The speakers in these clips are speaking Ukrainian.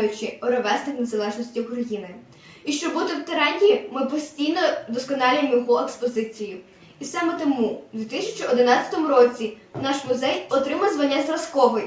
Івановичі, ровесник незалежності України. І щоб бути в тренді, ми постійно досконалюємо його експозицію. І саме тому у 2011 році наш музей отримав звання зразковий.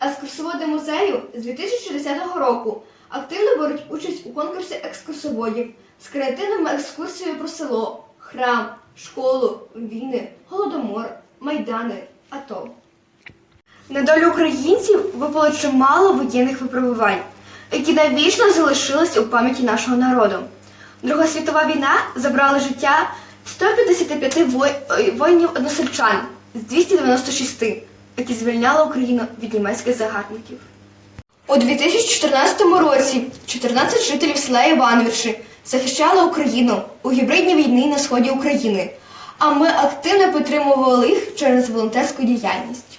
Екскурсоводи музею з 2010 року активно беруть участь у конкурсі екскурсоводів з креативними екскурсіями про село, храм, школу, війни, голодомор, майдани, АТО. На долю українців випало чимало воєнних випробувань, які навічно залишились у пам'яті нашого народу. Друга світова війна забрала життя 155 вой- ой, воїнів-односельчан з 296, які звільняли Україну від німецьких загарбників. У 2014 році 14 жителів села Івановичі захищали Україну у гібридній війні на сході України, а ми активно підтримували їх через волонтерську діяльність.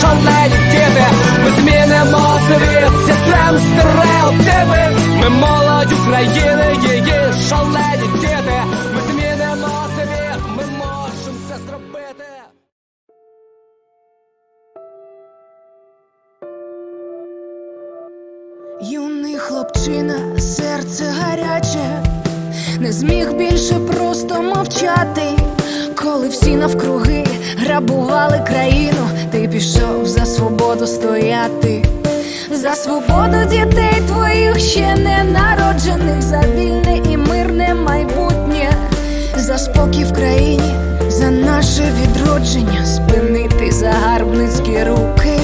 шалені діти. Ми змінимо світ, зітрем стереотипи. Ми молодь України, її шалені діти. Ми змінимо світ, ми можемо це зробити. Юний хлопчина, серце гаряче, не зміг більше просто мовчати. Коли всі навкруги грабували країну, ти пішов свободу стояти, за свободу дітей твоїх ще не народжених, за вільне і мирне майбутнє, за спокій в країні, за наше відродження, спинити загарбницькі руки.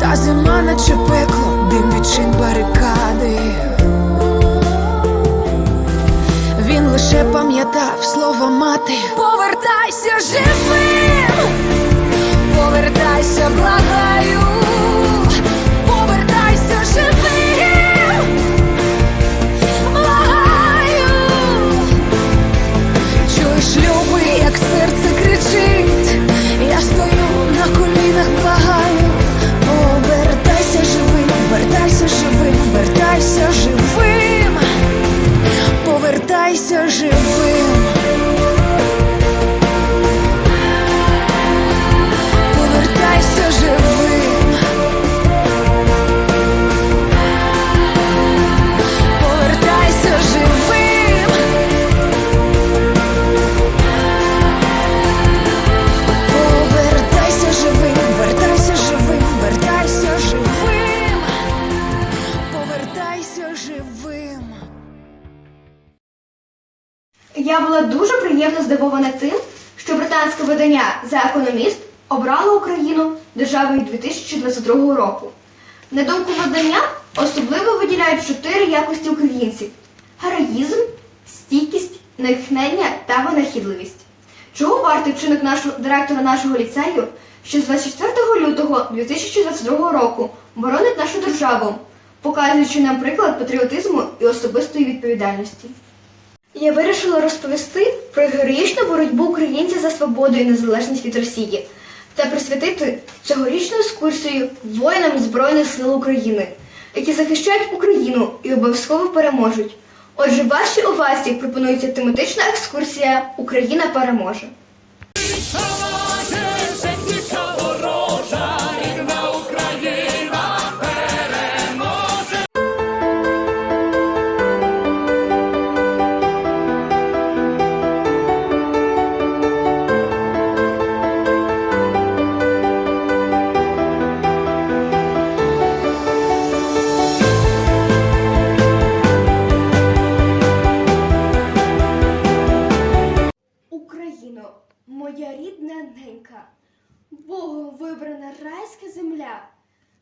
Та зима наче пекло, дим відчин барикади. Він лише пам'ятав слова мати. Повертайся живим, повертайся, благаю, повертайся живим, благаю. Чуєш, любий, як серце кричить, я стою на колінах, благаю. Повертайся живим, вертайся живим, вертайся живим, повертайся живим. Я була дуже приємно здивована тим, що британське видання The Economist обрало Україну державою 2022 року. На думку видання, особливо виділяють чотири якості українців: героїзм, стійкість, натхнення та винахідливість. Чого вартий вчинок нашого директора нашого ліцею, що з 24 лютого 2022 року боронить нашу державу, показуючи нам приклад патріотизму і особистої відповідальності. Я вирішила розповісти про героїчну боротьбу українців за свободу і незалежність від Росії та присвятити цьогорічну екскурсію воїнам Збройних сил України, які захищають Україну і обов'язково переможуть. Отже, вашій увазі пропонується тематична екскурсія Україна переможе. Земля,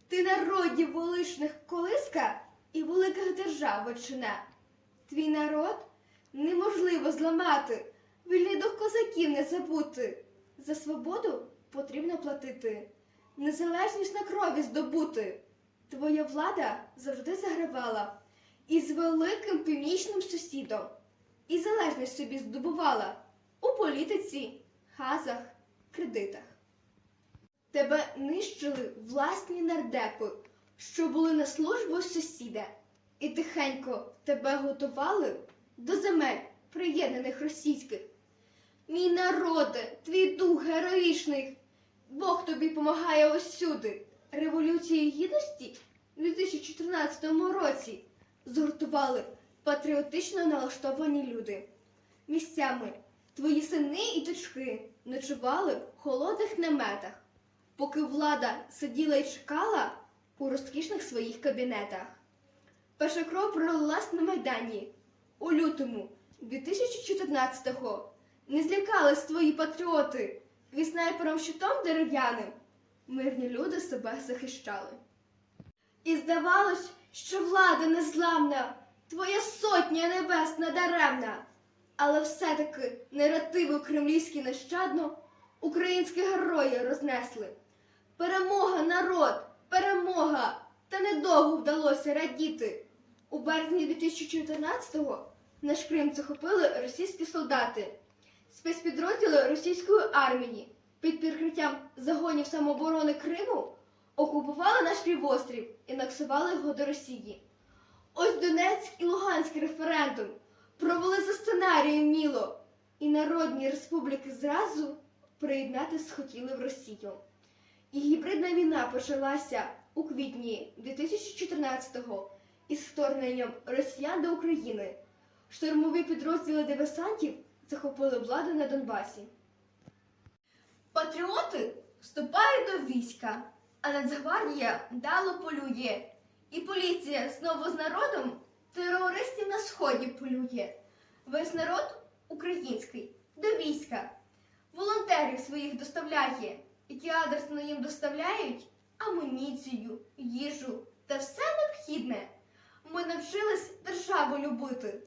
ти народів величних колиска і великих держав очина. Твій народ неможливо зламати, дух козаків не забути. За свободу потрібно платити, незалежність на крові здобути. Твоя влада завжди загравала із великим північним сусідом, і залежність собі здобувала у політиці, газах, кредитах. Тебе нищили власні нардепи, що були на службу сусіда, і тихенько тебе готували до земель, приєднаних російських. Мій народе, твій дух героїчний, Бог тобі помагає усюди. Революції гідності у 2014 році згуртували патріотично налаштовані люди. Місцями твої сини і дочки ночували в холодних наметах, поки влада сиділа і чекала у розкішних своїх кабінетах. Перша кров пролилась на Майдані у лютому 2014-го. Не злякались твої патріоти, від снайпером щитом дерев'яним. Мирні люди себе захищали. І здавалось, що влада незламна, твоя сотня небесна даремна. Але все-таки наративи кремлівські нещадно українські герої рознесли. Перемога, народ, перемога! Та недовго вдалося радіти. У березні 2014-го наш Крим захопили російські солдати. Спецпідрозділи російської армії під прикриттям загонів самооборони Криму окупували наш півострів і анексували його до Росії. Ось Донецьк і Луганський референдум провели за сценарієм Міло, і народні республіки зразу приєднати схотіли в Росію. І гібридна війна почалася у квітні 2014-го із вторгненням росіян до України. Штурмові підрозділи диверсантів захопили владу на Донбасі. Патріоти вступають до війська, а Нацгвардія дало полює. І поліція знову з народом терористів на сході полює. Весь народ український до війська. Волонтерів своїх доставляє, які адресно їм доставляють амуніцію, їжу та все необхідне. Ми навчились державу любити,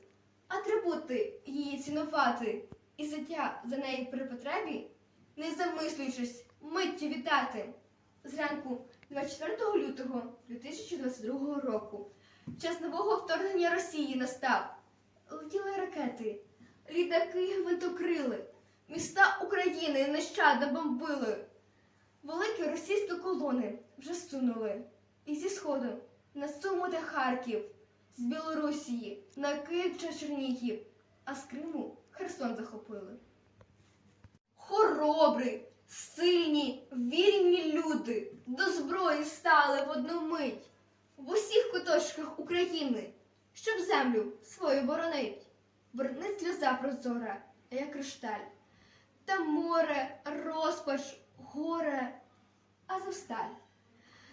атрибути її цінувати і життя за неї при потребі, не замислюючись, миттю вітати. Зранку 24 лютого 2022 року час нового вторгнення Росії настав. Летіли ракети, літаки гвинтокрили, міста України нещадно бомбили. Великі російські колони вже сунули. І зі сходу на Суму та Харків, з Білорусії на Київ чи Чернігів, а з Криму Херсон захопили. Хоробрі, сильні, вільні люди до зброї стали в одну мить в усіх куточках України, щоб землю свою боронить. Верни сльоза прозора, як кришталь, та море, розпач, азовсталь.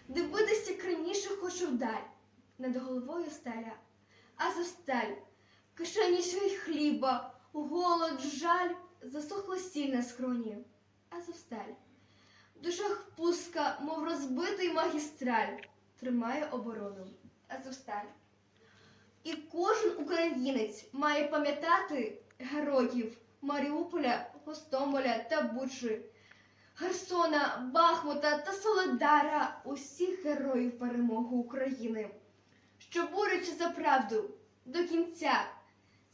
Дивитися краніше хочу вдаль, над головою стеля, азовсталь, кишені швей хліба, голод, жаль, засохла сіль на скроні, азовсталь. В душах пуска, мов розбитий магістраль, тримає оборону, азовсталь. І кожен українець має пам'ятати героїв Маріуполя, Гостомеля та Бучі, Херсона, Бахмута та Солодара, усіх героїв перемоги України, що борються за правду до кінця,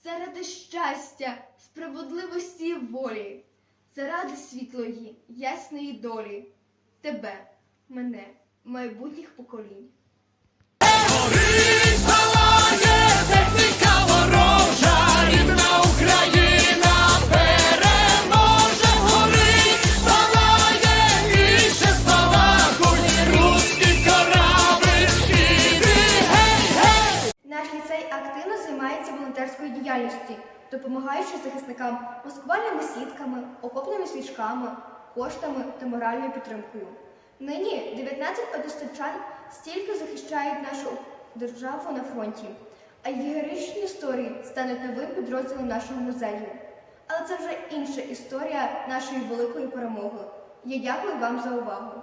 заради щастя, справедливості і волі, заради світлої, ясної долі, тебе, мене, майбутніх поколінь. Допомагаючи захисникам маскувальними сітками, окопними свічками, коштами та моральною підтримкою. Нині 19 односельчан стільки захищають нашу державу на фронті, а їх героїчні історії стануть новим підрозділом нашого музею. Але це вже інша історія нашої великої перемоги. Я дякую вам за увагу.